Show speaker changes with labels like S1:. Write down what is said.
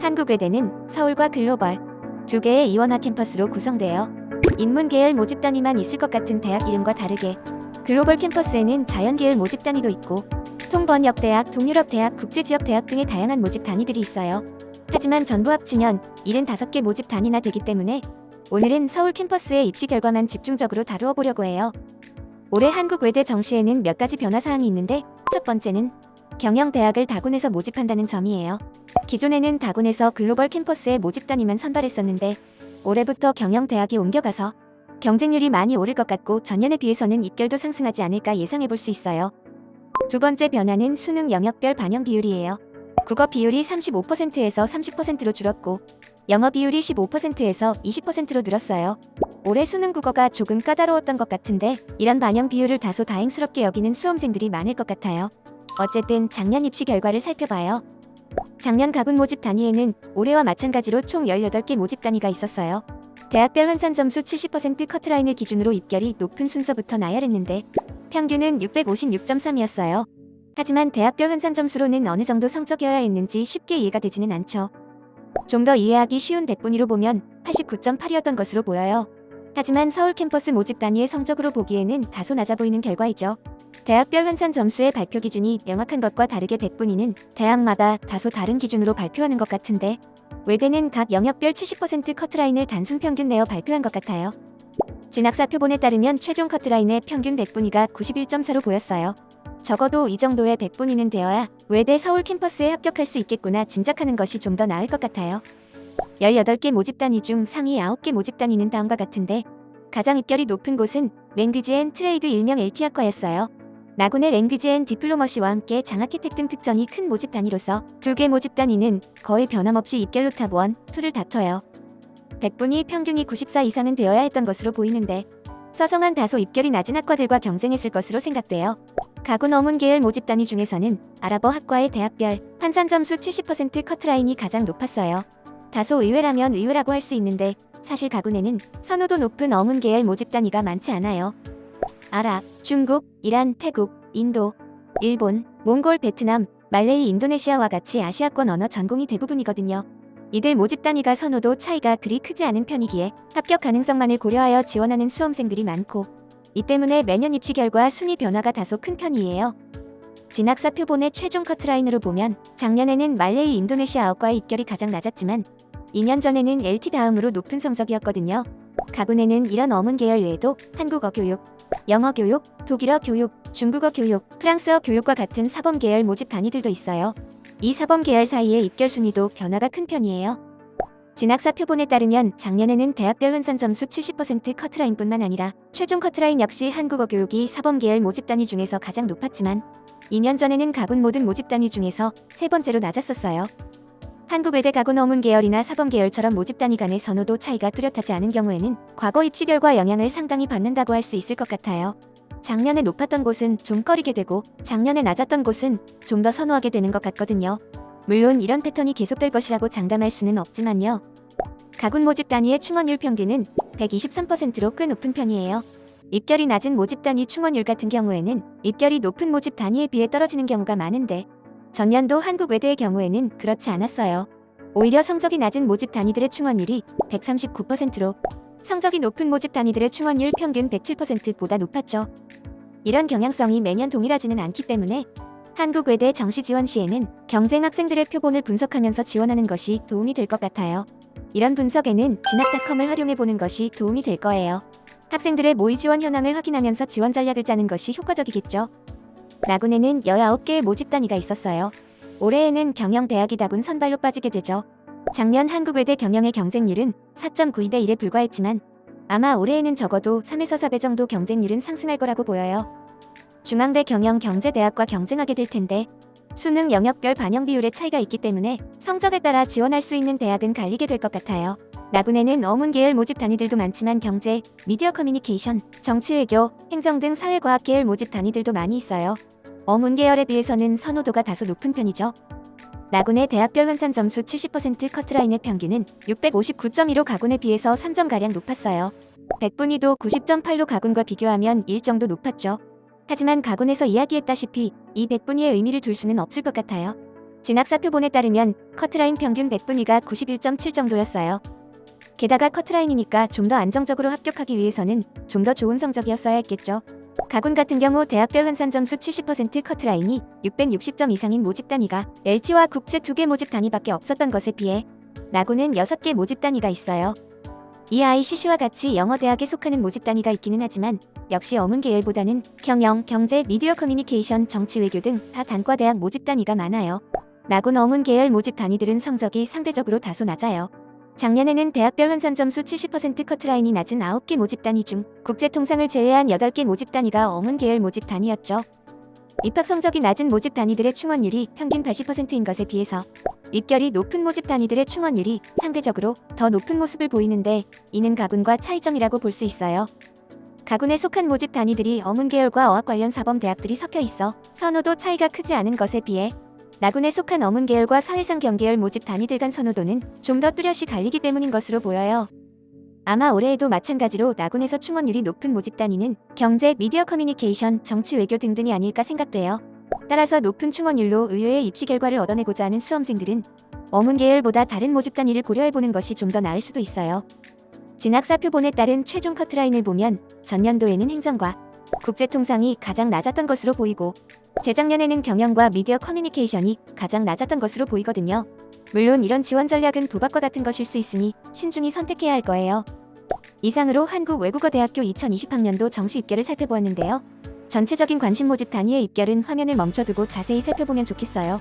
S1: 한국외대는 서울과 글로벌 두 개의 이원화 캠퍼스로 구성되어 인문 계열 모집 단위만 있을 것 같은 대학 이름과 다르게 글로벌 캠퍼스에는 자연 계열 모집 단위도 있고 통번역 대학, 동유럽 대학, 국제지역 대학 등의 다양한 모집 단위들이 있어요. 하지만 전부 합치면 75개 모집 단위나 되기 때문에 오늘은 서울 캠퍼스의 입시 결과만 집중적으로 다루어 보려고 해요. 올해 한국외대 정시에는 몇 가지 변화 사항이 있는데 첫 번째는 경영대학을 다군에서 모집한다는 점이에요. 기존에는 다군에서 글로벌 캠퍼스에 모집 단위만 선발했었는데 올해부터 경영대학이 옮겨가서 경쟁률이 많이 오를 것 같고 전년에 비해서는 입결도 상승하지 않을까 예상해 볼 수 있어요. 두 번째 변화는 수능 영역별 반영 비율이에요. 국어 비율이 35%에서 30%로 줄었고 영어 비율이 15%에서 20%로 늘었어요. 올해 수능 국어가 조금 까다로웠던 것 같은데 이런 반영 비율을 다소 다행스럽게 여기는 수험생들이 많을 것 같아요. 어쨌든 작년 입시 결과를 살펴봐요. 작년 가군 모집 단위에는 올해와 마찬가지로 총 18개 모집 단위가 있었어요. 대학별 환산 점수 70% 커트라인을 기준으로 입결이 높은 순서부터 나열했는데 평균은 656.3이었어요. 하지만 대학별 환산 점수로는 어느 정도 성적이어야 했는지 쉽게 이해가 되지는 않죠. 좀 더 이해하기 쉬운 백분위로 보면 89.8이었던 것으로 보여요. 하지만 서울 캠퍼스 모집 단위의 성적으로 보기에는 다소 낮아 보이는 결과이죠. 대학별 환산 점수의 발표 기준이 명확한 것과 다르게 백분위는 대학마다 다소 다른 기준으로 발표하는 것 같은데 외대는 각 영역별 70% 커트라인을 단순 평균 내어 발표한 것 같아요. 진학사 표본에 따르면 최종 커트라인의 평균 백분위가 91.4로 보였어요. 적어도 이 정도의 백분위는 되어야 외대 서울 캠퍼스에 합격할 수 있겠구나 짐작하는 것이 좀 더 나을 것 같아요. 18개 모집 단위 중 상위 9개 모집 단위는 다음과 같은데 가장 입결이 높은 곳은 랭귀지 앤 트레이드 일명 LT학과였어요. 나군의 랭귀지 앤 디플로머시와 함께 장학 혜택 등 특전이 큰 모집 단위로서 두 개 모집 단위는 거의 변함없이 입결로 탑 1, 2를 다퉈요. 100분위 평균이 94 이상은 되어야 했던 것으로 보이는데 서성한 다소 입결이 낮은 학과들과 경쟁했을 것으로 생각돼요. 가군 어문 계열 모집 단위 중에서는 아랍어 학과의 대학별 환산 점수 70% 커트라인이 가장 높았어요. 다소 의외라면 의외라고 할 수 있는데 사실 가군에는 선호도 높은 어문 계열 모집 단위가 많지 않아요. 아랍, 중국, 이란, 태국, 인도, 일본, 몽골, 베트남, 말레이, 인도네시아와 같이 아시아권 언어 전공이 대부분이거든요. 이들 모집 단위가 선호도 차이가 그리 크지 않은 편이기에 합격 가능성만을 고려하여 지원하는 수험생들이 많고 이 때문에 매년 입시 결과 순위 변화가 다소 큰 편이에요. 진학사 표본의 최종 커트라인으로 보면 작년에는 말레이 인도네시아어과의 입결이 가장 낮았지만 2년 전에는 LT 다음으로 높은 성적이었거든요. 가군에는 이런 어문 계열 외에도 한국어 교육, 영어 교육, 독일어 교육, 중국어 교육, 프랑스어 교육과 같은 사범 계열 모집 단위들도 있어요. 이 사범 계열 사이의 입결 순위도 변화가 큰 편이에요. 진학사 표본에 따르면 작년에는 대학별 환산 점수 70% 커트라인뿐만 아니라 최종 커트라인 역시 한국어 교육이 사범 계열 모집 단위 중에서 가장 높았지만 2년 전에는 가군 모든 모집 단위 중에서 세 번째로 낮았었어요. 한국외대 가군 어문 계열이나 사범 계열처럼 모집 단위 간의 선호도 차이가 뚜렷하지 않은 경우에는 과거 입시 결과 영향을 상당히 받는다고 할 수 있을 것 같아요. 작년에 높았던 곳은 좀 꺼리게 되고 작년에 낮았던 곳은 좀 더 선호하게 되는 것 같거든요. 물론 이런 패턴이 계속될 것이라고 장담할 수는 없지만요. 가군 모집 단위의 충원율 평균은 123%로 꽤 높은 편이에요. 입결이 낮은 모집 단위 충원율 같은 경우에는 입결이 높은 모집 단위에 비해 떨어지는 경우가 많은데 전년도 한국 외대의 경우에는 그렇지 않았어요. 오히려 성적이 낮은 모집 단위들의 충원율이 139%로 성적이 높은 모집 단위들의 충원율 평균 107%보다 높았죠. 이런 경향성이 매년 동일하지는 않기 때문에 한국 외대 정시 지원 시에는 경쟁 학생들의 표본을 분석하면서 지원하는 것이 도움이 될 것 같아요. 이런 분석에는 진학닷컴을 활용해 보는 것이 도움이 될 거예요. 학생들의 모의 지원 현황을 확인하면서 지원 전략을 짜는 것이 효과적이겠죠. 나군에는 19개의 모집 단위가 있었어요. 올해에는 경영대학이 다군 선발로 빠지게 되죠. 작년 한국외대 경영의 경쟁률은 4.92대 1에 불과했지만 아마 올해에는 적어도 3에서 4배 정도 경쟁률은 상승할 거라고 보여요. 중앙대 경영 경제대학과 경쟁하게 될 텐데 수능 영역별 반영 비율의 차이가 있기 때문에 성적에 따라 지원할 수 있는 대학은 갈리게 될 것 같아요. 나군에는 어문 계열 모집 단위들도 많지만 경제, 미디어 커뮤니케이션, 정치외교, 행정 등 사회과학 계열 모집 단위들도 많이 있어요. 어문 계열에 비해서는 선호도가 다소 높은 편이죠. 나군의 대학별 환산 점수 70% 커트라인의 평균은 659.2로 가군에 비해서 3점가량 높았어요. 백분위도 90.8로 가군과 비교하면 1 정도 높았죠. 하지만 가군에서 이야기했다시피 이 백분위의 의미를 둘 수는 없을 것 같아요. 진학사표본에 따르면 커트라인 평균 100분위가 91.7 정도였어요. 게다가 커트라인이니까 좀 더 안정적으로 합격하기 위해서는 좀 더 좋은 성적이었어야 했겠죠. 가군 같은 경우 대학별 환산 점수 70% 커트라인이 660점 이상인 모집 단위가 LT와 국제 두개 모집 단위밖에 없었던 것에 비해 나군은 6개 모집 단위가 있어요. 이 ICC와 같이 영어 대학에 속하는 모집 단위가 있기는 하지만 역시 어문 계열보다는 경영, 경제, 미디어 커뮤니케이션, 정치 외교 등 다 단과 대학 모집 단위가 많아요. 나군 어문 계열 모집 단위들은 성적이 상대적으로 다소 낮아요. 작년에는 대학별 환산 점수 70% 커트라인이 낮은 9개 모집 단위 중 국제 통상을 제외한 8개 모집 단위가 어문 계열 모집 단위였죠. 입학 성적이 낮은 모집 단위들의 충원율이 평균 80%인 것에 비해서 입결이 높은 모집 단위들의 충원율이 상대적으로 더 높은 모습을 보이는데 이는 가군과 차이점이라고 볼 수 있어요. 가군에 속한 모집 단위들이 어문 계열과 어학 관련 사범 대학들이 섞여 있어 선호도 차이가 크지 않은 것에 비해 나군에 속한 어문 계열과 사회상 경계열 모집 단위들 간 선호도는 좀 더 뚜렷이 갈리기 때문인 것으로 보여요. 아마 올해에도 마찬가지로 나군에서 충원율이 높은 모집 단위는 경제, 미디어 커뮤니케이션, 정치 외교 등등이 아닐까 생각돼요. 따라서 높은 충원율로 의외의 입시 결과를 얻어내고자 하는 수험생들은 어문 계열보다 다른 모집 단위를 고려해보는 것이 좀 더 나을 수도 있어요. 진학사표본에 따른 최종 커트라인을 보면 전년도에는 행정과 국제통상이 가장 낮았던 것으로 보이고 재작년에는 경영과 미디어 커뮤니케이션이 가장 낮았던 것으로 보이거든요. 물론 이런 지원 전략은 도박과 같은 것일 수 있으니 신중히 선택해야 할 거예요. 이상으로 한국외국어대학교 2020학년도 정시 입결을 살펴보았는데요. 전체적인 관심 모집 단위의 입결은 화면을 멈춰두고 자세히 살펴보면 좋겠어요.